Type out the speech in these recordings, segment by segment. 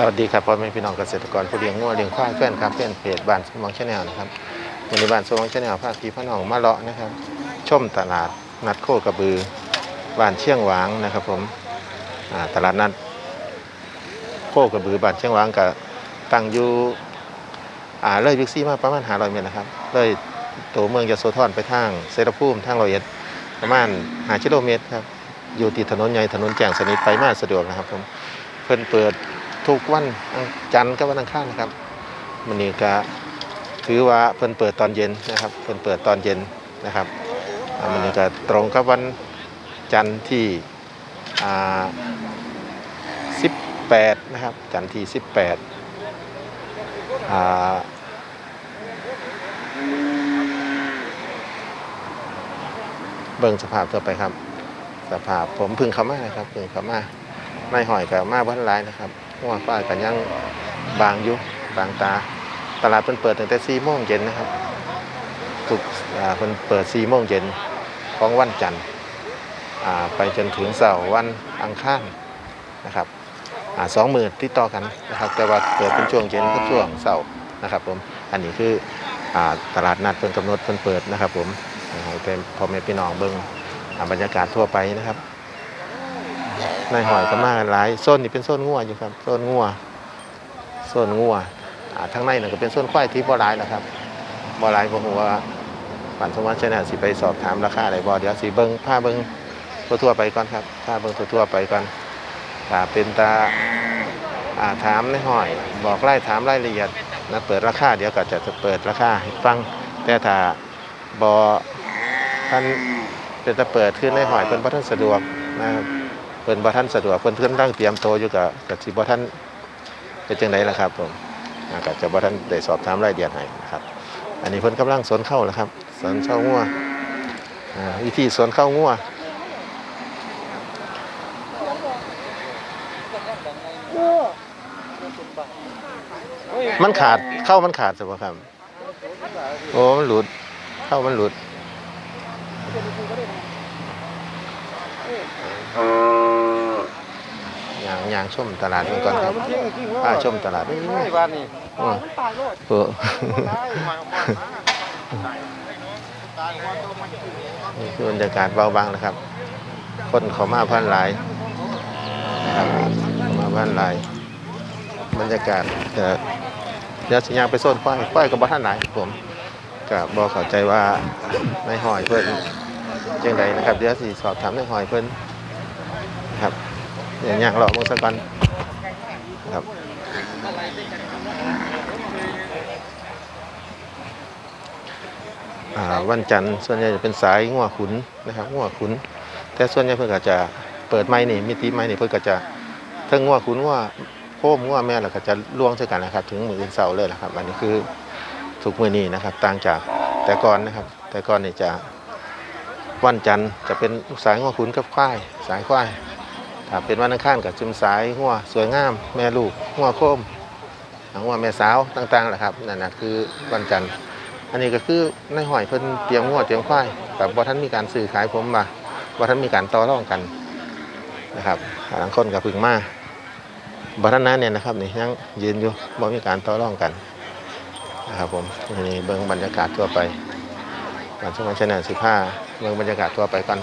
สวัสดีครับพ่อแม่พี่น้องเกษตรกรผู้เลี้ยงงัวเลี้ยงควายแฟนครับแฟนเพจบ้านสมองชาแนลนะครับวันนี้บ้านสมองชาแนลภาคพี่พ่อน้องมาเลาะนะครับ ชมตลาดนัดโคกระบือบ้านเชียงหวางนะครับ ผมตลาดนัดโคกระบือบ้านเชียงหวางกับตั้งอยู่อ่าเลยบิ๊กซี่มาประมาณ500เมตรนะครับเลยตัวเมืองยโสธรไปทางเซรภูมิทางร้อยเอ็ดประมาณ5กิโลเมตรครับอยู่ติดถนนใหญ่ถนนแจ้งสนิทไปมาสะดวกนะครับผมเพิ่นเปิด ทุกวันจันทร์กับวันอังคารนะครับมันนี้ก็ถือว่าเพิ่นเปิดตอนเย็นนะครับเพิ่นเปิดตอนเย็นนะครับมันนี้ก็ตรงกับวันจันทร์ที่18นะครับจันทร์ที่ 18อ่าเบิ่งสภาพต่อไปครับ สภาพผมพึ่งเข้ามานะครับพึ่งเข้ามาไม่หอยกับมาบ้านหลายนะครับ ว่าฝ้ากันยังบางอยู่บางตา ตลาดเพิ่นเปิดตั้งแต่4โมงเย็นนะครับทุกอ่าเพิ่นเปิด4โมงเย็นของวันจันทร์อ่าไปจนถึงเสาร์วันอังคารนะครับอ่าสองหมื่นติดต่อกันนะครับแต่ว่าเปิดเป็นช่วงเย็นกับช่วงเสาร์นะครับผมอันนี้คืออ่าตลาดนัดเพิ่นกำหนดเพิ่นเปิดนะครับผมให้เป็นพ่อแม่พี่น้องเบิ่งอ่าบรรยากาศทั่วไปนะครับ ในหอยก็มาหลายโซนนี่เป็นโซนงัวอยู่ครับโซนงัวโซนงัวทั้งในนั่นก็เป็นโซนควายที่บ่หลายแหละครับบ่หลายบ่ฮู้ว่าปันสมวันชนะสิไปสอบถามราคาอะได้บ่เดี๋ยวสิเบิ่งพาเบิ่งทั่วๆไปก่อนครับพาเบิ่งทั่วๆไปก่อนถ้าเป็นตาอาถามในหอย บอกรายถามรายละเอียดนะเปิดราคาเดี๋ยวก็จะเปิดราคาให้ฟังแต่ถ้าบ่ท่านเป็นตะเปิดขึ้นในหอยเพิ่นบ่ทันสะดวกนะครับ พิ่นบ่ทันสะดวกเพิ่นเพิ่นตั้งเตรียมโตอยู่กับกับสิบ่ทันเป็นจังไดล่ะครับผมอ่าก็จะบ่ทันได้สอบถามรายละเอียดให้นะครับ อันนี้เพิ่นกำลังสวนเข้าแล้วครับสวนเข้างัวอ่าวิธีสวนเข้างัวมันขาดเข้ามันขาดสิบ่ครับโอ้มันหลุดเข้ามันหลุด ย่างอย่างชมตลาดมันก่อนครับป้าชมตลาดไม่บ้านนี่อืมตายโลดเออนี่คือบรรยากาศเบาบางนะครับ คนเขามาพันหลายนะครับมาพันหลาย บรรยากาศแต่เดี๋ยวสัญญาไปโซนควายควายกับบ้านไหลายครับผมกับบอเข้าใจว่าในหอยเพิ่อน จังใดนะครับเดี๋ยวสิสอบถามในหอยเพิ่นครับอย่างอย่างรอมงสักก่อนครับวันจันทร์ส่วนใหญ่จะเป็นสายงัวขุนนะครับงัวขุน แต่ส่วนใหญ่เพิ่นก็จะเปิดไม้นี่มิติไม้นี่เพิ่นก็จะเทั้งงัวขุนงัวโคมงัวแม่แล้วก็จะล่วงใส่กันนะครับ ถึงมืออื่นเช้าเลยล่ะครับ อันนี้คือทุกมือนี้นะครับ ต่างจากแต่ก่อนนะครับ แต่ก่อนนี่จะ วันจันทร์จะเป็นสายงัวขุนกับควายสายควายถ้าเป็นวันอังคารก็จุมสายงัวสวยงาม แม่ลูกงัวโคมงัวแม่สาวต่างๆแหละครับนั่นนะคือวันจันทร์อันนี้ก็คือในหอยเพิ่นเตรียมงัวเตรียมควายแต่บ่ท่านมีการซื้อขายผมมาบ่ท่านมีการต่อรองกันนะครับหลังคนกับพึ่งมาบ่ท่านนั้นเนี่ยนะครับนี่ยังยืนอยู่บ่มีการต่อรองกันนะครับผมนี่เบิ่งบรรยากาศทั่วไป ก่อนสมัยชนะสิบห้าเบิ่งบรรยากาศทั่วไปก่อน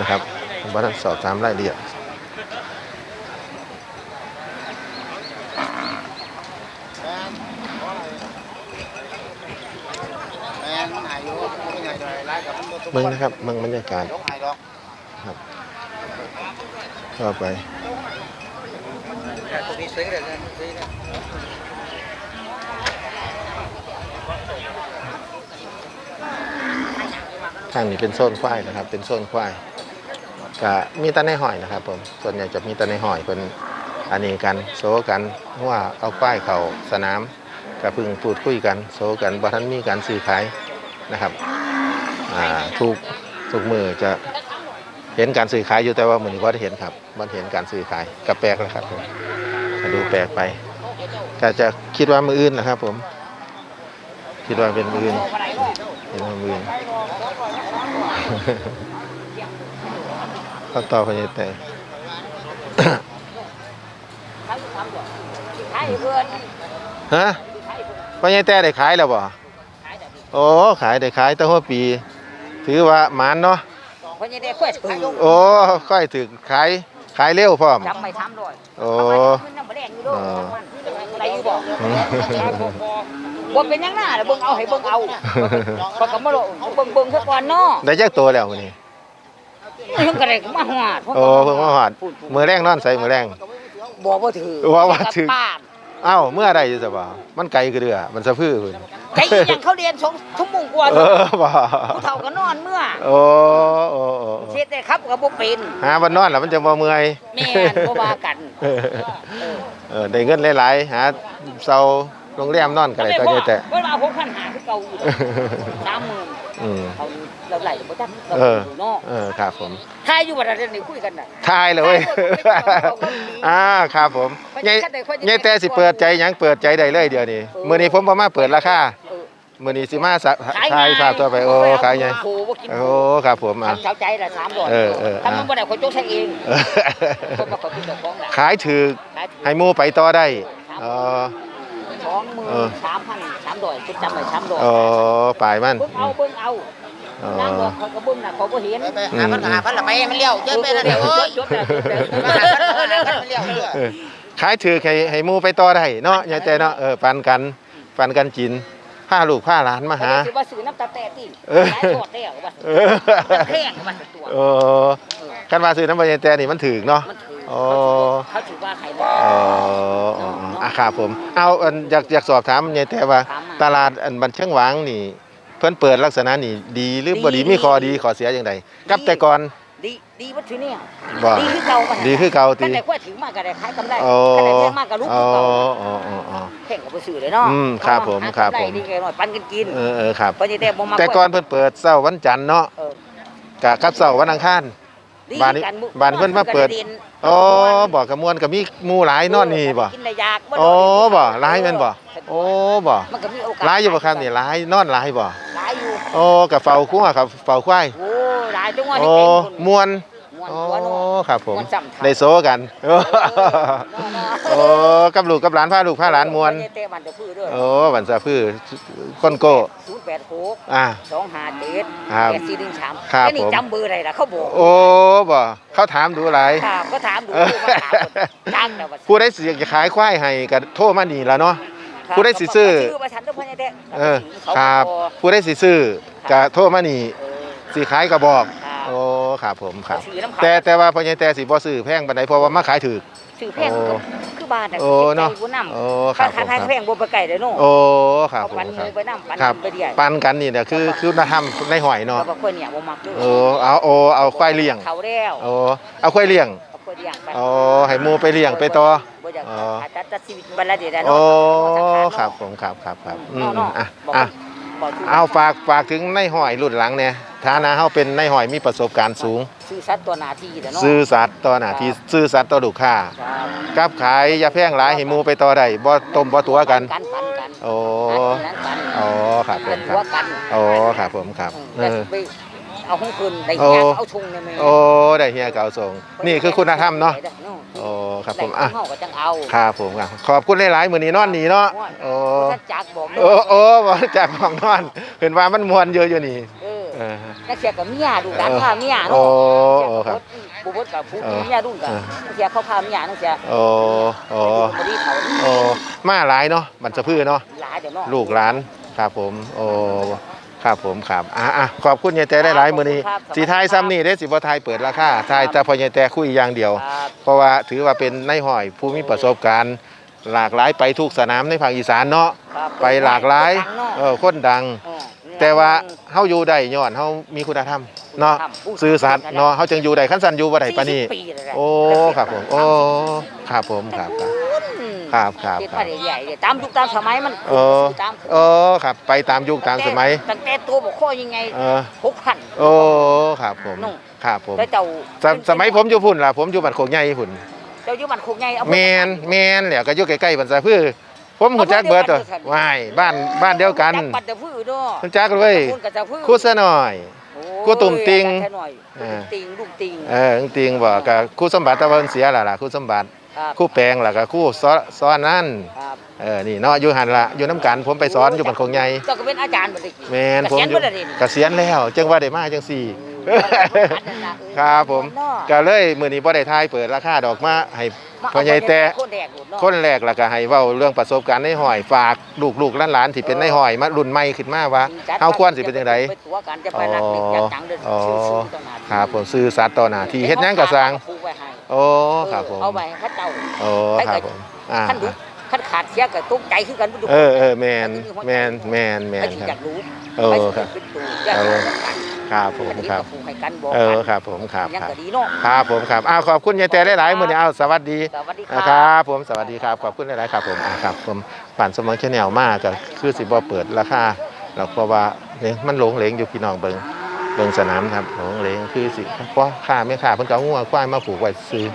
นะครับบ่ท่านสอบถามรายละเอียดแม่มันหายอยู่ไม่ใหญ่เลยไล่กับมันเบิ่งนะครับเบิ่งบรรยากาศยกหายดอกทั่วไป ตัวนี้ซื้อเลยซื้อเลย ทางนี้เป็นโซนควายนะครับ เป็นโซนควายก็มีตาในหอยนะครับผมส่วนใหญ่จะมีตาในหอยเป็นอันนี้กันโซกันว่าเอาควายเขาสนามก็เพึ่งพูดคุยกัน โซกันบ่ทันมีการซื้อขายนะครับอ่าทุกทุกมือจะเห็นการซื้อขายอยู่แต่ว่ามือนี้ว่าเห็นครับมันเห็นการซื้อขายก็แปลกแล้วครับผมดูแปลกไปก็จะคิดว่ามืออื่นนะครับ ผม คิดว่าเป็นมืออื่นเห็นมืออื่น ขาต่อไปแต่ขายให้เพื่อนฮะขายให้เพื่อนพ่อใหญ่แต่ได้ขายแล้วบ่ขายแต่นี่โอ้ขายได้ขายตั้งหัวปี ถือว่าหมานเนาะเพราะยังได้ค่อยถือโอ้ค่อยถึกขาย ขายเร็วพร้อมจำไม่ทำด้วยโอ้ มันน้ำแดงอยู่ด้วยอะไรอยู่บอกอืมบ่เป็นยังหน้าเดี๋ยวเบิ่งเอาให้เบิ่งเอาพอก็มาโลเบิ่งเบิ่งซะก่อนเนาะได้จักตัวแล้วมื้อนี้เพิ่งก็ได้มาฮอดโอ้เพิ่งมาฮอดมื้อแรงนอนใส่มื้อแรง บ่บ่ถือว่าว่าถือ ป้าน เอ้าเมื่อใดอยู่ซะบ่มันไกลคือเดือมันสะพื้อพุ่น ไอ้อีหยังเขาเรียนสองชั่วโมงกว่าเออบ่ผู้เฒ่าก็นอนเมื่อโอ้โอ้โอ้เฮ็ดได้ครับก็บ่เป็นหาวันนอนแล้วมันจะบ่เมื่อยแม่นบ่ว่ากันเออเออได้เงินหลายๆหาเซาโรงแรมนอนก็ได้ตัวนี้แต่ เวลา6,500คือเก่าอยู่30,000อืม เขาเราไหลบ่จักเราเออ อยู่เนาะเออครับผมทายอยู่บ่ได้เดี๋ยวนี้คุยกันน่ะ ทายเลยเว้ยอ่าครับผมยายยายแต่สิเปิดใจหยังเปิดใจได้เลยเดี๋ยวนี้มื้อนี้ผมบ่มาเปิดราคาเออ มื้อนี้สิมาสะขายทายทราบต่อไปโอ้ขายไงโอ้โหบ่กินโอ้ครับผมอะทำเช้าใจละ300เออเออถ้ามันบ่ได้คนจกใช้เองเออคนบ่ขอกินเจ้าของน่ะขายถือขายถือให้หมู่ไปต่อได้อ๋อสองหมื่นเออสามพันสามดอยคุณจำไว้สามดอยอ๋อปลายมันเบิ่งเอาเบิ่งเอาอ๋อนางบอกเขาก็เบิ่งน่ะเขาบ่เห็นไปหาพันหาพันละไปมันเลี้ยวเจอไปแล้วเดี๋ยวโอ้ยจบแล้วจบแล้วมาหาพันหาพันมันเลี้ยวเด้อเออขายถือให้ให้หมู่ไปต่อได้เนาะยายแต่เนาะเออปันกันปันกันกิน ผ้าลูกผ้าหลานมาหาสิว่าซื้อน้ำตาแตะติเออหลายทอดแล้วว่าเออมันแพงว่าตัวเออกันว่าซื้อน้ำมันยายแต่นี่มันถึกเนาะมันถืออ๋อเขาถือว่าใครอ๋ออ๋ออ๋ออะครับผม เอาอันอยากอยากสอบถามยายแต่ว่า ตลาดอันบันเชียงหวางนี่ เพิ่นเปิดลักษณะนี่ดีหรือบ่ดีมีข้อดีข้อเสียอย่างไรกับแต่ก่อน ดีดีวัตถุเนี่ยบ่ดีคือเก่าปะดีคือเก่ากัตินแต่กว่าถือมากก็ได้ขายกำไรอ๋อกันแต่แพงมากก็ลูกอ๋คืออเก่าอ๋ออ๋ออ๋อ แข่งกับไปซื้อเลยเนาะอืมครับผมหาครับกำไผมดีแกหน่อยปันกันกินเออเออครับ เพราะนี่แต่บ่มาแต่ก่อนเพิ่นเปิดเช้าวันจันทร์เนาะเออกะกับเช้าวันอังคารดี บ้านนี้กันหบ้านเพิ่นมาเปิดกันนอ๋อบอกกระมวลก็มีหมู่หลายนอนนี่บ่กินได้ยากอ๋อบ่หลายแม่นบ่โอ้บ่มันก็มีโอกาสหลายอยู่บ่ครับนี่หลายนอนหลายบ่หลายอยู่โอ้กับเฝ้าคั่วครับเฝ้าควายโอ้หลายจังหวะโอ้ที่เป็นมวนม่ วนโอ้ตัวเนาะครับผมม่วนจำทางได้โซกัน โอ้โอ้กับลูกกับหลานพาลูกพาหลานมวนบ่ได้แต่มันจะพื้นเด้อโอ้บันซาพือคนโก้086อ่า257ครับ8413ครับแค่นี้ผม จำเบอร์ได้ล่ะเขาบอกโอ้บ่เขาถามดูหลาย ครับก็ถามดูเออมาถามจังแต่ว่าผู้ได้สิอยากจะขายควายให้ก็โทรมานี่ล่ะเนาะผู้ใดสิซื้อ ชื่อว่าฉันต้องพันแท้เออ ครับ ผู้ได้สิซื้อก็โทรมานี่เออสิขายก็บอก ครับโอ้ครับผมครับ ซื้อน้ำเขาแต่แต่ว่าพ่อใหญ่แต่สิบ่ซื้อแพงปานใดเพราะว่ามาขายถูก ซื้อแพงก็คือบ้านน่ะโอ้เนาะใจผู้นำโอ้ครับผม ขายครับแพงบ่ไปไกลเลยเนาะโอ้ครับผมเอาปันครัมืบ อไปนำปันครับ ไปเดียวปันกันนี่เนี่ยคือคือคุณธรรมในหอยเนาะแล้วก็คนเนี่ยบ่มักเด้อโอ้เอาโอ้เอาควายเลี้ยงเขาแล้วโอ้เอาควายเลี้ยง เอาคนเลี้ยงไปโอ้ให้หมูไปเลี้ยงไปต่อบ่อยากอ๋อหาตัดตัดชีวิตบัดละเดี๋ยวได้โอ้เนาะครับผมครับครับครับอืมเนาะอะบอกอะบอกถูก เอาฝากฝากถึงในหอยรุ่นหลังเนี่ยฐานะเฮาเป็นในหอยมีประสบการณ์สูง ซื้อสัตว์ตัวหน้าที่เด้อเนาะซื่อสัตย์ต่อหน้าที่ซื่อสัตย์ต่อลูกค้าครับกับขายยาแพงหลายให้หมูไปต่อได้บ่ต้มบ่ตัวกัน กันปันกันโอ้นั้นกัน อ๋อครับผมคหัรัวบกันโอ้ครับผมครับเอแต่อไป เอาของคืนได้โอ้ยากเอาชงเนี่ยแม่โอ้ได้เฮียเก่าส่ง นี่คือคุณธรรมเนาะได้เนาะโอ้ครับได้ผมอะเฮาก็จังเอาครับผมครับขอบคุณหลายๆมื้อนี้นอนนี่เนาะโอ้ท่านจักบอกโอ้โอ้บ่จากห้องนอนเห็นว่ามันมวนเยอะอยู่นี่เออเออนักเสียกับเมียดูด้านเออพาเมียโอ้เนาะโอ้ครับบุบดกับผู้เออเมียรุ่นกับเออนักเสียเขาพาเมียนักเสียโอ้โอ้พอดีเขาโอ้มาหลายเนาะบันสะพื้อเนาะหลายเดี๋ยวเนาะลูกหลานครับผมโอ้ ครับผมครับอะอะขอบคุณยายแต่ได้หลายมื้อนี้สีทายซ้ำนี่ได้สิบ่ทายเปิดราคาทายแต่พอยายแต่คุยอย่างเดียว ครับเพราะว่าถือว่าเป็นนายห้อยผู้มีประสบการณ์ หลากหลายไปทุกสนามในภาคอีสานเนาะครับไปหลากหลายเนาะเออคนดัง เออ แต่ว่าเฮาอยู่ได้ย้อนเฮามีคุณธรรมเนาะซื่อสัตย์เนาะเฮาจึงอยู่ได้คันสันอยู่บ่ได้ปานนี้ 40ปีแล้วแหละโอ้ครับผมโอ้ครับผมครับครับอืม ครับครับเฮ็ดครัมาบ ใหญ่ๆเดี๋ยวตามยุคตามสมัยมันเออตามเออครับ ไปตามยุคตามสมัย ตั้งแต่ตัวบอกข้อยังไงเออหกพัน โอ้ครับผมนุ่ง ครับผมแล้วเจ้าสมสมัยผมอยู่พุ่นล่ะผมอยู่บ้านโคกใหญ่พุ่นเจ้าอยู่บ้านโคกใหญ่เอาแมนแมนแหละก็อยู่ใกล้ๆบ้านสะพื้อผมหูจักเบิดตัวว้ายบ้านบ้านเดียวกันจักปัดจะพื้นเนาะหูจักเลยคุณกับจะพื้นคู่ซะหน่อย โอ้กูตุ่มติงแค่หน่อยเออติงลูกติง เออจริงๆบอกกับครู่สมบัติตะวันเสียและล่ะครู่สมบัติ ครับครู่แปลงและก็ครู่ซ้อซ้อนนั่นครับเออนี่เนาะอยู่หันละอยู่น้ำกันผมไปสอนอยู่บันคงใหญ่เจ้าก็เป็นอาจารย์บ่ได้กี่แมนผมเกษียณอยู่บ่ได้ดิเกษียณแล้วจังว่าได้มาจังสี่เอออันนั้นน่ะเออครับผมเนาะก็เลยมื้อนี้บ่ได้ทายเปิดราคาดอกมาให้มาพ่อใหญ่แต่ คนแดกโดดเนาะ คนแรกแล้วก็ให้เว้าเรื่องประสบการณ์ในหอยฝากลูกๆหลานๆที่เป็นในหอยมารุ่นใหม่ขึ้นมาว่าเฮาควรสิเป็นจังไดไปตัวกันจะไปรักเด็กอยากจังเด้ออ๋อชื่อๆต้องหาที่ครับผมซื้อสัตว์ต่อหน้าที่เฮ็ดหยังก็สร้าง ผูกไว้ให้ โอ้ครับผมเอาไว้ให้เขาเจ้าโอ้ครับผมอ่าคันดุคันขาดเสียก็ตกใจคือกันบ่ดุเออเออแมนแมนแมนแมไปนสิคอรัยาบกรู้เออไปสิครับเป็นตัวอยากเออรู้กันครับผมอันนี้ครับก็ผูกให้กันบอกเออกันครับผมครับยังครับก็ดีเนาะครับผมครับอ้าวขอบคุณยายแต่หลายๆมื้อนี้อ้าวสวัสดีสวัสดีคนะครัรับบผมสวัสดีครับขอบคุณหลายๆครับผมอ่าครับผมผ่านสมองแชนแนลมากก็คือสิบ่เปิดราคาแล้วเพราะว่าเนี่ยมันหลงเหลงอยู่พี่น้องเบิง เบิงสนามครับหลงเลงคือสิเพราะค่าไม่ค่าเพิ่นก็เอางัวควายมาผูกไว้ซื้อ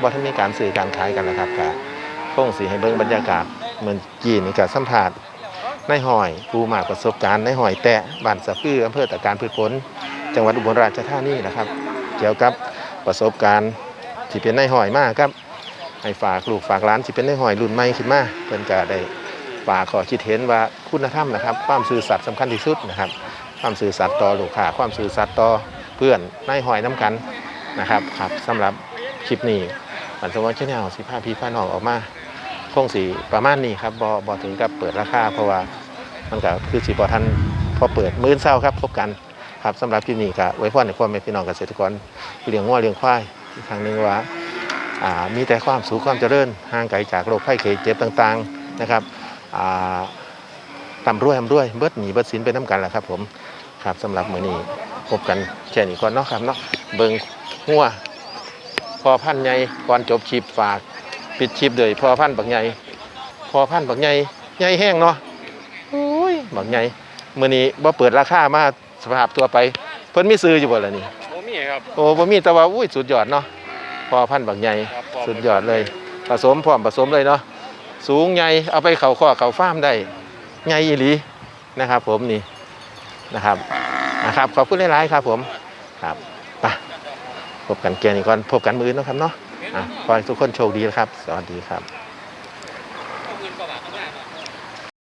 บ่ทันมีการซื้อการขายกันแล้วครับก็คงสิให้เบิ่งบรรยากาศเหมือนจีนนี่ก็สัมภาษณ์ในหอยผู้มากประสบการณ์ในหอยแตะบ้านสะพืออำเภอตะการพืชผล จังหวัดอุบลราชธานีนะครับ เกี่ยวกับประสบการณ์ที่เป็นในหอยมากครับให้ฝากลูกฝากร้านที่เป็นในหอยรุ่นใหม่ขึ้นมาเพิ่นก็ได้ฝากขอคิดเห็นว่าคุณธรรมนะครับ ความซื่อสัตย์สำคัญที่สุดนะครับ ความซื่อสัตย์ต่อลูกค้าความซื่อสัตย์ต่อเพื่อนในหอยน้ำกันนะครับครับสำหรับคลิปนี้ปันสมวัติชแนลสิพาพี่พานองออกมาคงสีประมาณนี้ครับบอบอถึงกับเปิดราคาเพราะว่ามันก็คือสีบอทันพอเปิดมื้อเช้าครับพบกันครับสำหรับคลิปนี้ก็ไว้พรในพ่อแม่พี่น้องเกษตรกรเลี้ยงวัวเลี้ยงควายอีกครั้งหนึ่งว่ามีแต่ความสุขความเจริญห่างไกลจากโรคไข้เจ็บต่างๆนะครับอ่าทำรวยทำรวยเบิดหนีเบิดสินไปน้ำกันแหละครับผม ครับสำหรับมื้อนี้พบกันแค่นี้ก่อนเนาะครับเนาะเบิ่งหัวพอพันธุ์ใหญ่ก่อนจบคลิปฝากปิดคลิปเลยพอพันธุ์บักใหญ่พอพันธุ์บักใหญ่ใหญ่แห้งเนาะโอ้ยบักใหญ่มื้อนี้บ่เปิดราคามาสภาพตัวไปเพิ่นมีซื้ออยู่บ่ล่ะนี่ผมมีครับโอ้บ่มีแต่ว่าอุ้ยสุดยอดเนาะพอพันธุ์บักใหญ่ครับสุดยอดเลยผสมพร้อมผสมเลยเนาะสูงใหญ่เอาไปเขาข้อเขาฟ้าร์มได้ใหญ่อีหลีนะครับผมนี่ นะครับนะครับขอบคุณหลายๆครับผมครับไปพบกันเกียร์นี้ก่อนพบกันมือนนะครับเนาะขอให้ทุกคนโชคดีนะครับ สวัสดีครับ